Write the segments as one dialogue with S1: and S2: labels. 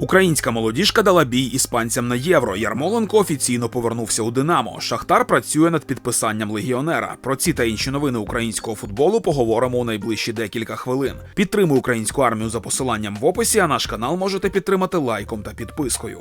S1: Українська молодіжка дала бій іспанцям на євро. Ярмоленко офіційно повернувся у Динамо. Шахтар працює над підписанням легіонера. Про ці та інші новини українського футболу поговоримо у найближчі декілька хвилин. Підтримуй українську армію за посиланням в описі. А наш канал можете підтримати лайком та підпискою.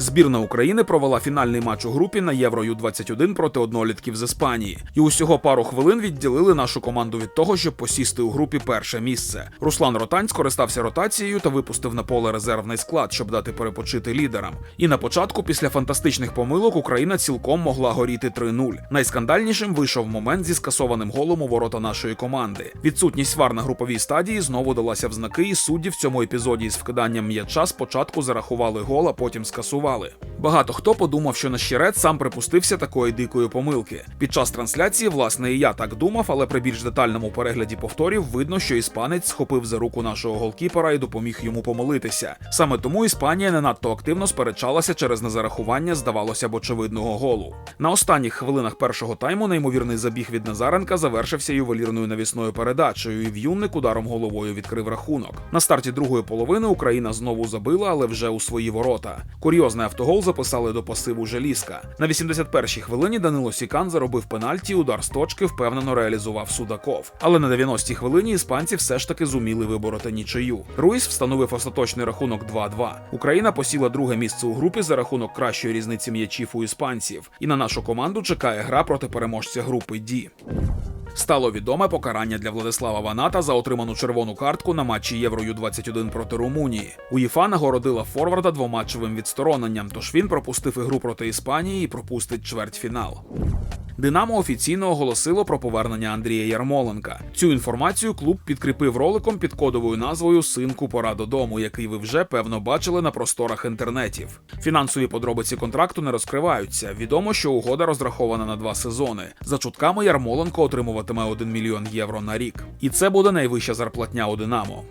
S1: Збірна України провела фінальний матч у групі на Євро Ю-21 проти однолітків з Іспанії. І усього пару хвилин відділили нашу команду від того, щоб посісти у групі перше місце. Руслан Ротань скористався ротацією та випустив на поле резервний склад, щоб дати перепочити лідерам. І на початку, після фантастичних помилок, Україна цілком могла горіти 3-0. Найскандальнішим вийшов момент зі скасованим голом у ворота нашої команди. Відсутність вар на груповій стадії знову далася в знаки, і судді в цьому епізоді із вкиданням м'яча спочатку зарахували гол, а потім скасували. Багато хто подумав, що нащерець сам припустився такої дикої помилки. Під час трансляції, власне, і я так думав, але при більш детальному перегляді повторів видно, що іспанець схопив за руку нашого голкіпера і допоміг йому помилитися. Саме тому Іспанія не надто активно сперечалася через незарахування, здавалося б, очевидного голу. На останніх хвилинах першого тайму неймовірний забіг від Назаренка завершився ювелірною навісною передачею, і в'юнник ударом головою відкрив рахунок. На старті другої половини Україна знову забила, але вже у свої ворота. Курйозний автогол записали до пасиву Желізка. На 81-й хвилині Данило Сікан заробив пенальті, удар з точки впевнено реалізував Судаков. Але на 90-й хвилині іспанці все ж таки зуміли вибороти нічию. Руїс встановив остаточний рахунок 2-2. Україна посіла друге місце у групі за рахунок кращої різниці м'ячів у іспанців. І на нашу команду чекає гра проти переможця групи Ді. Стало відоме покарання для Владислава Ваната за отриману червону картку на матчі Євро Ю-21 проти Румунії. УЄФА нагородила форварда двоматчевим відстороненням, тож він пропустив ігру проти Іспанії і пропустить чвертьфінал. Динамо офіційно оголосило про повернення Андрія Ярмоленка. Цю інформацію клуб підкріпив роликом під кодовою назвою Синку пора додому, який ви вже певно бачили на просторах інтернетів. Фінансові подробиці контракту не розкриваються. Відомо, що угода розрахована на два сезони. За чутками Ярмоленко отримуватиме 1 мільйон євро на рік. І це буде найвища зарплатня у Динамо.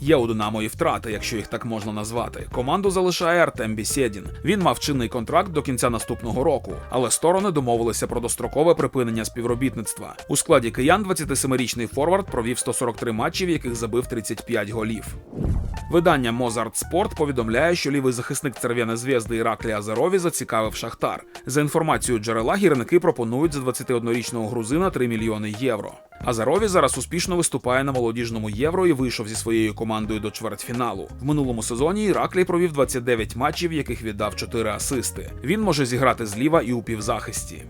S1: Є у Динамо і втрати, якщо їх так можна назвати. Команду залишає Артем Бісєдін. Він мав чинний контракт до кінця наступного року, але сторони домовилися про дострокове припинення співробітництва. У складі киян 27-річний форвард провів 143 матчі, в яких забив 35 голів. Видання Мозарт Спорт повідомляє, що лівий захисник Церв'яне зв'язди Іраклі Азарові зацікавив Шахтар. За інформацією джерела, гірники пропонують за 21-річного грузина 3 мільйони євро. Азарові зараз успішно виступає на молодіжному євро і вийшов зі своєю командою до чвертьфіналу. В минулому сезоні Іраклій провів 29 матчів, в яких віддав 4 асисти. Він може зіграти зліва і у півзахисті.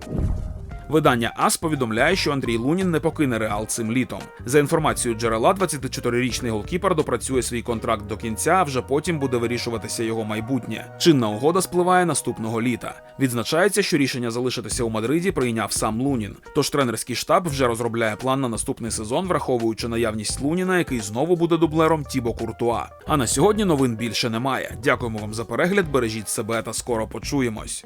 S1: Видання АС повідомляє, що Андрій Лунін не покине Реал цим літом. За інформацією джерела, 24-річний голкіпер допрацює свій контракт до кінця, а вже потім буде вирішуватися його майбутнє. Чинна угода спливає наступного літа. Відзначається, що рішення залишитися у Мадриді прийняв сам Лунін. Тож тренерський штаб вже розробляє план на наступний сезон, враховуючи наявність Луніна, який знову буде дублером Тібо Куртуа. А на сьогодні новин більше немає. Дякуємо вам за перегляд. Бережіть себе та скоро почуємось.